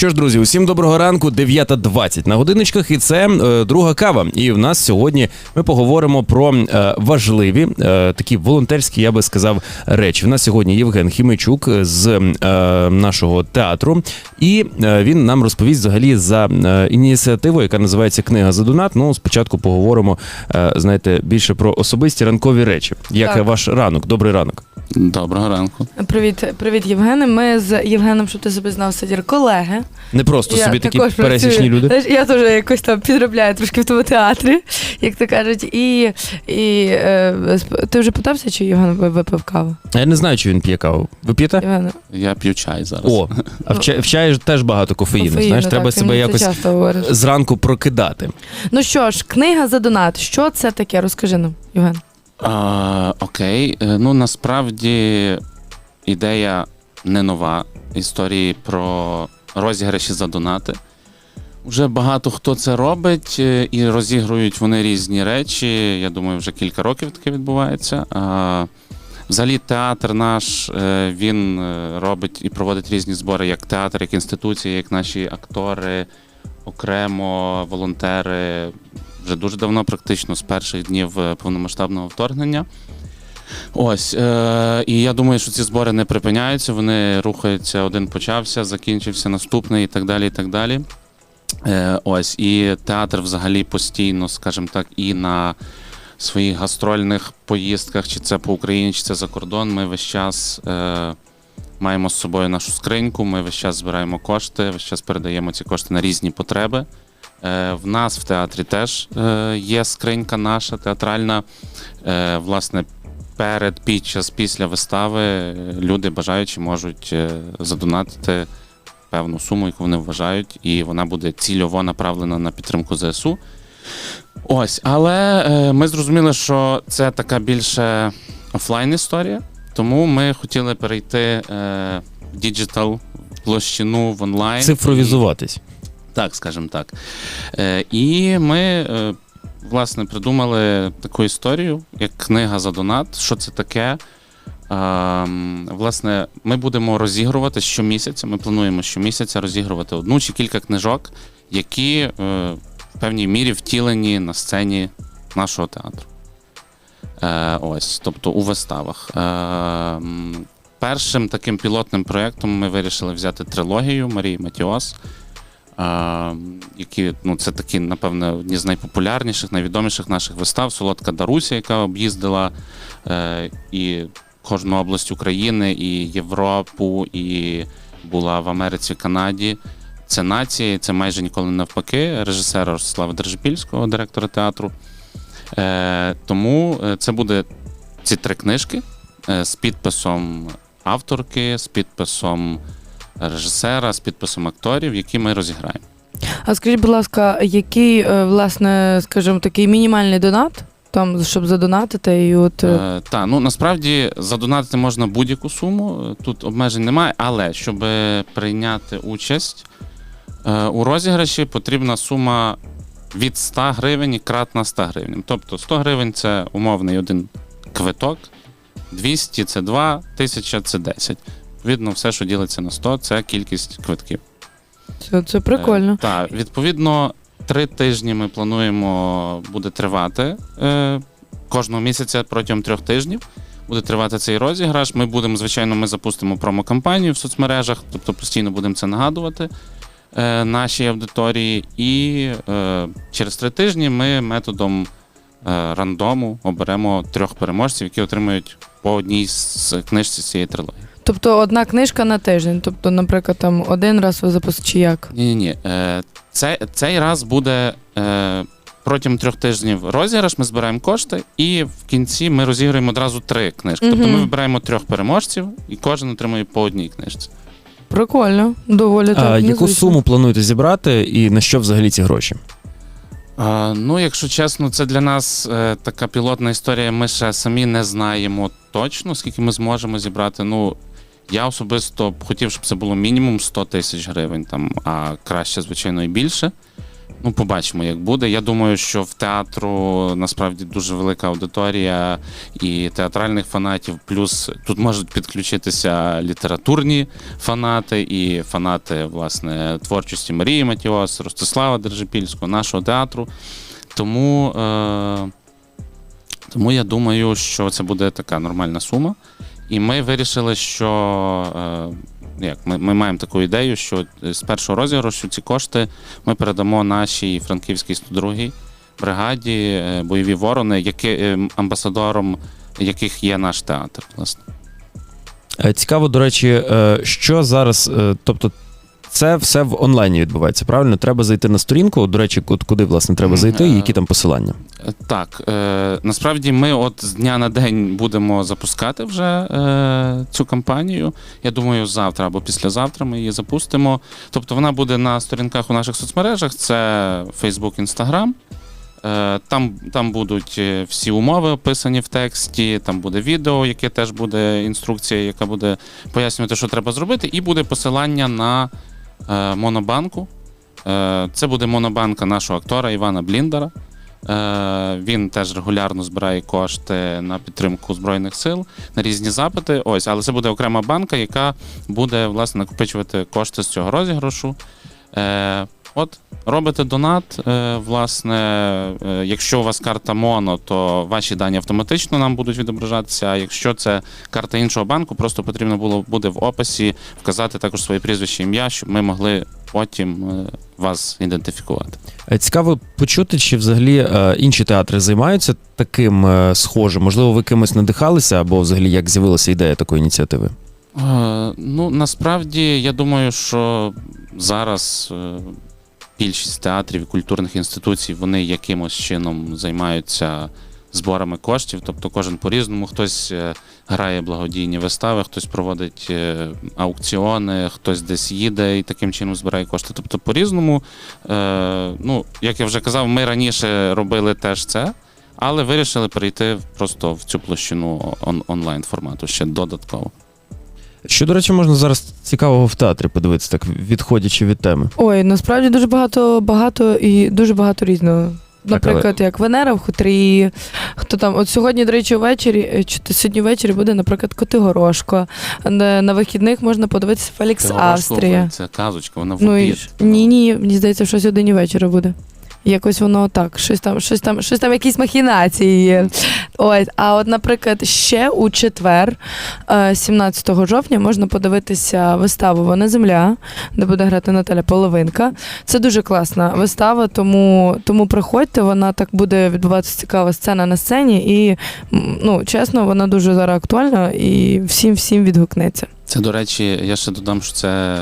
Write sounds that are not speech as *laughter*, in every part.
Що ж, друзі, усім доброго ранку, 9.20 на годиночках, і це е, друга кава. І в нас сьогодні ми поговоримо про е, важливі е, такі волонтерські, я би сказав, речі. В нас сьогодні Євген Хімичук з е, нашого театру, і е, він нам розповість взагалі за е, ініціативу, яка називається Книга за донат. Ну, спочатку поговоримо, е, знаєте, більше про особисті ранкові речі. Як Так. ваш ранок? Добрий ранок. Доброго ранку. Привіт, привіт, Євгене. Ми з Євгеном, щоб ти себе знав, сидір колеги. Не просто собі такі також пересічні працюю. люди. Знаєш, я теж якось там підробляю трошки в тому театрі, як то кажуть. І, і е, сп- ти вже питався, чи Євген ви- випив каву? А Я не знаю, чи він п'є каву. Ви п'єте? Євгене? Я п'ю чай зараз. О, а в чаї, в чаї ж теж багато кофеїну. Кофеїну, знаєш, так, треба ти себе мені це якось часто говориш. зранку прокидати. Ну що ж, книга за донат. Що це таке? Розкажи нам, Євген. А, окей. Е, Ну насправді ідея не нова. Історії про розіграші за донати. Вже багато хто це робить е, і розігрують вони різні речі. Я думаю, вже кілька років таке відбувається. А, взагалі, театр наш е, він робить і проводить різні збори, як театр, як інституція, як наші актори, окремо волонтери. Вже дуже давно, практично з перших днів е, повномасштабного вторгнення. Ось, е, і я думаю, що ці збори не припиняються, вони рухаються, один почався, закінчився наступний і так далі. і так далі. Е, ось, і театр взагалі постійно, скажімо так, і на своїх гастрольних поїздках, чи це по Україні, чи це за кордон, ми весь час е, маємо з собою нашу скриньку, ми весь час збираємо кошти, весь час передаємо ці кошти на різні потреби. Е, в нас в театрі теж е, є скринька наша театральна. Е, власне, перед, під час, після вистави люди бажаючі можуть задонатити певну суму, яку вони вважають, і вона буде цільово направлена на підтримку ЗСУ. Ось, але ми зрозуміли, що це така більше офлайн історія, тому ми хотіли перейти в діджитал площину в онлайн. Цифровізуватись. Так, скажімо так. Е, і ми, е, власне, придумали таку історію, як книга за донат. Що це таке? Ем, власне, ми будемо розігрувати щомісяця. Ми плануємо щомісяця розігрувати одну чи кілька книжок, які е, в певній мірі втілені на сцені нашого театру. Е, ось, тобто у виставах. Е, першим таким пілотним проєктом ми вирішили взяти трилогію Марії Матіос. Які ну це такі, напевно, одні з найпопулярніших, найвідоміших наших вистав. Солодка Даруся, яка об'їздила е, і кожну область України, і Європу, і була в Америці, Канаді. Це нація, це майже ніколи навпаки. Режисера Ростислава Держипільського, директора театру. Е, тому е, це буде ці три книжки з підписом авторки, з підписом режисера, з підписом акторів, які ми розіграємо. А скажіть, будь ласка, який, е, власне, скажімо, такий мінімальний донат, там, щоб задонатити, і от. е, Е, та, ну насправді задонатити можна будь-яку суму, е, тут обмежень немає, але щоб прийняти участь е, у розіграші, потрібна сума від 100 гривень і кратна 100 гривень. Тобто 100 гривень це умовний один квиток, 200 це 2, 1000 це 10. Відповідно, все, що ділиться на 100, це кількість квитків. Це, це прикольно. Так, відповідно, три тижні ми плануємо буде тривати е, кожного місяця протягом трьох тижнів. Буде тривати цей розіграш. Ми будемо, звичайно, ми запустимо промокампанію в соцмережах, тобто постійно будемо це нагадувати е, нашій аудиторії. І е, через три тижні ми методом е, рандому оберемо трьох переможців, які отримують по одній з книжці з цієї трилогії. Тобто одна книжка на тиждень. Тобто, наприклад, там один раз ви запустите, чи як? Ні, ні, ні. Е, це, цей раз буде е, протягом трьох тижнів розіграш. Ми збираємо кошти, і в кінці ми розіграємо одразу три книжки. Тобто Мгм. ми вибираємо трьох переможців, і кожен отримує по одній книжці. Прикольно, доволі так. А яку незвично. суму плануєте зібрати і на що взагалі ці гроші? А, ну, якщо чесно, це для нас е, така пілотна історія. Ми ще самі не знаємо точно, скільки ми зможемо зібрати. Ну, Я особисто б хотів, щоб це було мінімум 100 тисяч гривень, там, а краще, звичайно, і більше. Ну, побачимо, як буде. Я думаю, що в театру насправді дуже велика аудиторія і театральних фанатів. Плюс тут можуть підключитися літературні фанати і фанати власне творчості Марії Матіос, Ростислава Держипільського, нашого театру. Тому, е, тому я думаю, що це буде така нормальна сума. І ми вирішили, що е, як, ми, ми маємо таку ідею, що з першого розіграшу ці кошти ми передамо нашій франківській 102-й бригаді е, бойові ворони, які, е, амбасадором яких є наш театр. Власне. Е, Цікаво, до речі, е, що зараз, е, тобто. Це все в онлайні відбувається, правильно? Треба зайти на сторінку. До речі, куд- куди власне треба зайти, і е, які там посилання? Е, Так, е, насправді ми от з дня на день будемо запускати вже е, цю кампанію. Я думаю, завтра або післязавтра ми її запустимо. Тобто вона буде на сторінках у наших соцмережах: це Facebook, Instagram. Е, Там, там будуть е, всі умови описані в тексті, там буде відео, яке теж буде інструкція, яка буде пояснювати, що треба зробити, і буде посилання на е, монобанку. Е, Це буде монобанка нашого актора Івана Бліндера. Е, Він теж регулярно збирає кошти на підтримку Збройних сил на різні запити. Ось, але це буде окрема банка, яка буде власне накопичувати кошти з цього розіграшу. От, робите донат. Е, власне, е, якщо у вас карта Моно, то ваші дані автоматично нам будуть відображатися. А якщо це карта іншого банку, просто потрібно було буде в описі вказати також своє прізвище ім'я, щоб ми могли потім е, вас ідентифікувати. Цікаво почути, чи взагалі інші театри займаються таким схожим. Можливо, ви кимось надихалися, або взагалі як з'явилася ідея такої ініціативи? Ну, насправді, я думаю, що зараз більшість театрів і культурних інституцій вони якимось чином займаються зборами коштів. Тобто кожен по-різному. Хтось е, грає благодійні вистави, хтось проводить е, аукціони, хтось десь їде і таким чином збирає кошти. Тобто, по-різному, е, ну, як я вже казав, ми раніше робили теж це. Але вирішили перейти просто в цю площину он- онлайн формату ще додатково. Що, до речі, можна зараз цікавого в театрі подивитися, так відходячи від теми. Ой, насправді дуже багато, багато і дуже багато різного. Наприклад, як Венера в хутрі. Хто там? От сьогодні, до речі, ввечері, е, чи то сьогодні ввечері буде, наприклад, Котигорошко. На, на вихідних можна подивитися Фелікс Австрія. Це казочка, вона в Ну і обід. ні, ні, мені здається, що сьогодні вечора буде. Якось воно так, щось там, щось там, щось там, якісь махінації є. Ось, а от, наприклад, ще у четвер, е, 17 жовтня, можна подивитися виставу Вона земля, де буде грати Наталя Половинка. Це дуже класна вистава, тому, тому приходьте, вона так буде відбуватися цікава сцена на сцені, і ну, чесно, вона дуже зараз актуальна і всім всім відгукнеться. Це, до речі, я ще додам, що це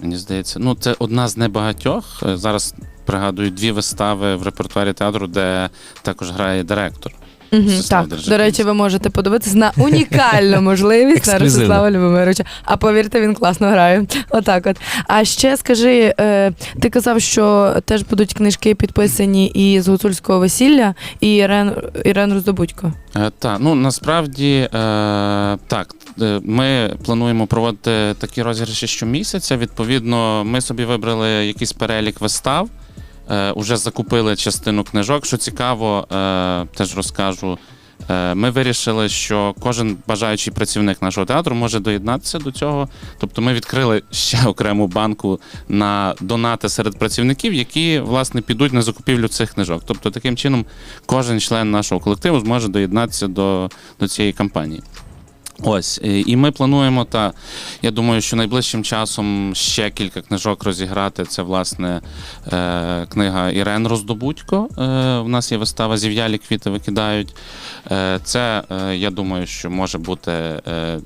мені здається, ну це одна з небагатьох. Е, Зараз пригадую дві вистави в репертуарі театру, де також грає директор. Угу, так, до речі, ви можете подивитися на унікальну *laughs* можливість на. Ростислава Любомировича. А повірте, він класно грає. Отак от. А ще скажи, е, ти казав, що теж будуть книжки підписані і з гуцульського весілля, і Ірен, Ірен Роздобудько. Е, Так, ну насправді е, так. Ми плануємо проводити такі розіграші щомісяця. Відповідно, ми собі вибрали якийсь перелік вистав. Е, Уже закупили частину книжок. Що цікаво, е, теж розкажу. Е, Ми вирішили, що кожен бажаючий працівник нашого театру може доєднатися до цього. Тобто ми відкрили ще окрему банку на донати серед працівників, які власне підуть на закупівлю цих книжок. Тобто, таким чином кожен член нашого колективу зможе доєднатися до, до цієї кампанії. Ось, і ми плануємо, та я думаю, що найближчим часом ще кілька книжок розіграти. Це власне е, книга Ірен Роздобудько. Е, у нас є вистава Зів'ялі квіти викидають. Е, це е, я думаю, що може бути е,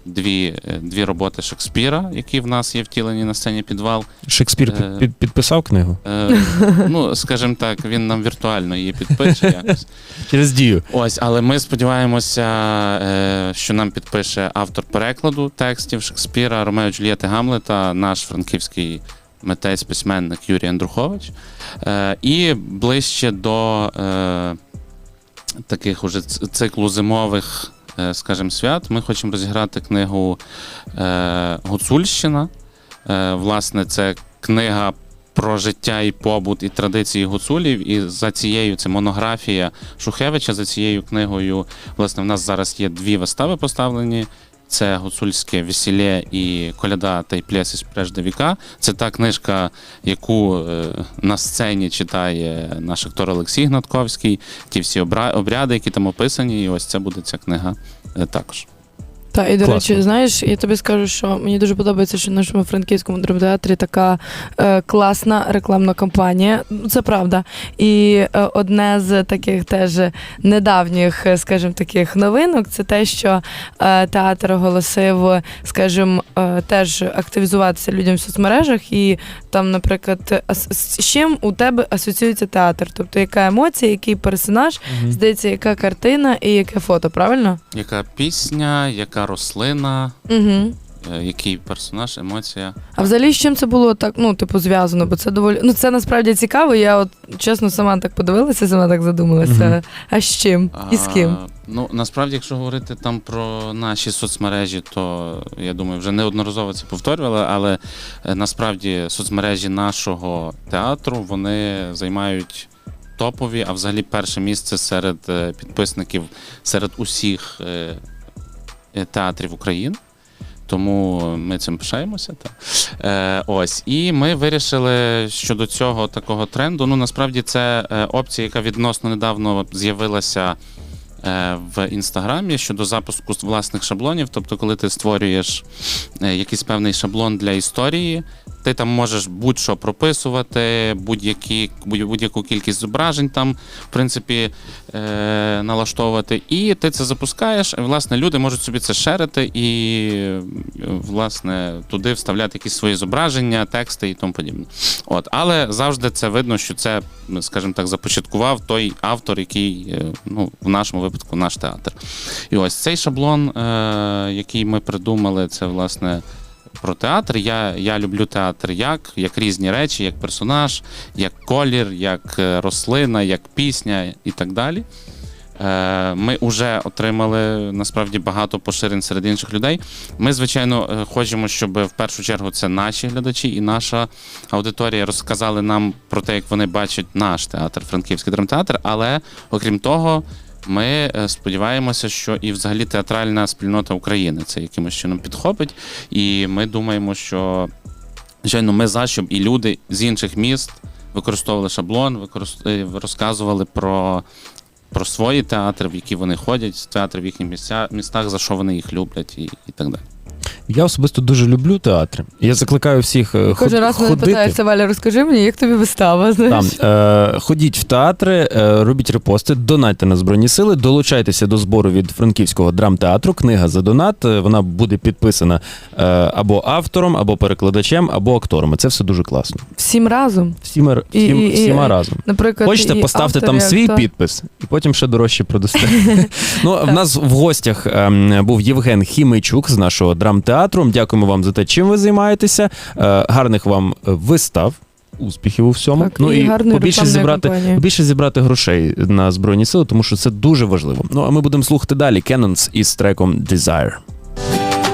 дві, е, дві роботи Шекспіра, які в нас є втілені на сцені підвал. Шекспір Е. під, підписав книгу Е, ну, скажімо так, він нам віртуально її підпише якось. через дію. Ось, але ми сподіваємося, е, що нам підпише автор перекладу текстів Шекспіра, Ромео Джульєти Гамлета, наш франківський митець, письменник Юрій Андрухович. Е, І ближче до е, таких уже циклу зимових е, скажімо, свят ми хочемо розіграти книгу е, Гуцульщина. Е, власне, це книга про життя і побут, і традиції гуцулів. І за цією це монографія Шухевича. За цією книгою, власне, в нас зараз є дві вистави поставлені. Це гуцульське весілє і коляда та й пляс із віка. Це та книжка, яку е, на сцені читає наш актор Олексій Гнатковський. Ті всі обряди, які там описані, і ось це буде ця книга е, також. Та і до Класно. речі, знаєш, я тобі скажу, що мені дуже подобається, що в нашому франківському драмтеатрі така е, класна рекламна кампанія. Ну, Це правда. І е, одне з таких теж недавніх, е, скажімо, таких новинок, це те, що е, театр оголосив, скажімо, е, теж активізуватися людям в соцмережах, і там, наприклад, ас- з чим у тебе асоціюється театр? Тобто, яка емоція, який персонаж, здається, яка картина і яке фото, правильно? Яка пісня, яка рослина, Угу. е, який персонаж, емоція. А взагалі з чим це було так, ну, типу, зв'язано? Бо це доволі. Ну, це насправді цікаво. Я от чесно сама так подивилася, сама так задумалася. Мгм. А з чим? І з ким? А, Ну насправді, якщо говорити там про наші соцмережі, то я думаю, вже неодноразово це повторювали, але е, насправді соцмережі нашого театру вони займають. Топові, а взагалі перше місце серед е, підписників серед усіх е, театрів України. Тому ми цим пишаємося. Та. Е, ось. І ми вирішили щодо цього такого тренду. Ну насправді це е, опція, яка відносно недавно з'явилася е, в інстаграмі щодо запуску власних шаблонів. Тобто, коли ти створюєш е, якийсь певний шаблон для історії, ти там можеш будь-що прописувати, будь-які, будь- будь-яку кількість зображень там, в принципі, е, налаштовувати. І ти це запускаєш, і власне люди можуть собі це шерити і власне туди вставляти якісь свої зображення, тексти і тому подібне. От, але завжди це видно, що це, скажімо так, започаткував той автор, який е, ну, в нашому випадку наш театр. І ось цей шаблон, е, який ми придумали, це власне. Про театр. Я, я люблю театр як, як різні речі, як персонаж, як колір, як е, рослина, як пісня і так далі. Е, Ми вже отримали насправді багато поширень серед інших людей. Ми, звичайно, е, хочемо, щоб в першу чергу це наші глядачі і наша аудиторія розказали нам про те, як вони бачать наш театр, Франківський драмтеатр. Але окрім того, ми е, сподіваємося, що і взагалі театральна спільнота України це якимось чином підхопить. І ми думаємо, що звичайно, ми за щоб і люди з інших міст використовували шаблон, використ... е, розказували про. Про свої театри, в які вони ходять, театри в їхніх місця, містах, за що вони їх люблять, і, і так далі. Я особисто дуже люблю театри. Я закликаю всіх е, ход- Кожен раз мене ходити. питається, Валя, розкажи мені, як тобі вистава? Там, е, ходіть в театри, е, робіть репости, донайте на Збройні Сили, долучайтеся до збору від франківського драмтеатру. Книга за донат. е, Вона буде підписана е, або автором, або перекладачем, або актором. І Це все дуже класно. Всім разом. Всіма, І- всім, і- і- всіма разом. Наприклад, Хочете, і поставте автор, там і свій актор. підпис, і потім ще дорожче продасте. *laughs* ну, в нас в гостях ем, був Євген Хімейчук з нашого драмтеатру. Дякуємо вам за те, чим ви займаєтеся. Е, гарних вам е, вистав. Успіхів у всьому. Так, ну і і побільше зібрати, кампанії. побільше зібрати грошей на Збройні Сили, тому що це дуже важливо. Ну а ми будемо слухати далі Cannons із треком Desire.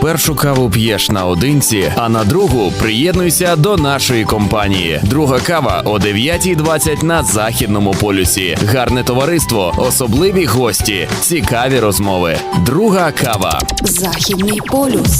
Першу каву п'єш наодинці, а на другу приєднуйся до нашої компанії. Друга кава о 9.20 на західному полюсі. Гарне товариство, особливі гості, цікаві розмови. Друга кава. Західний полюс.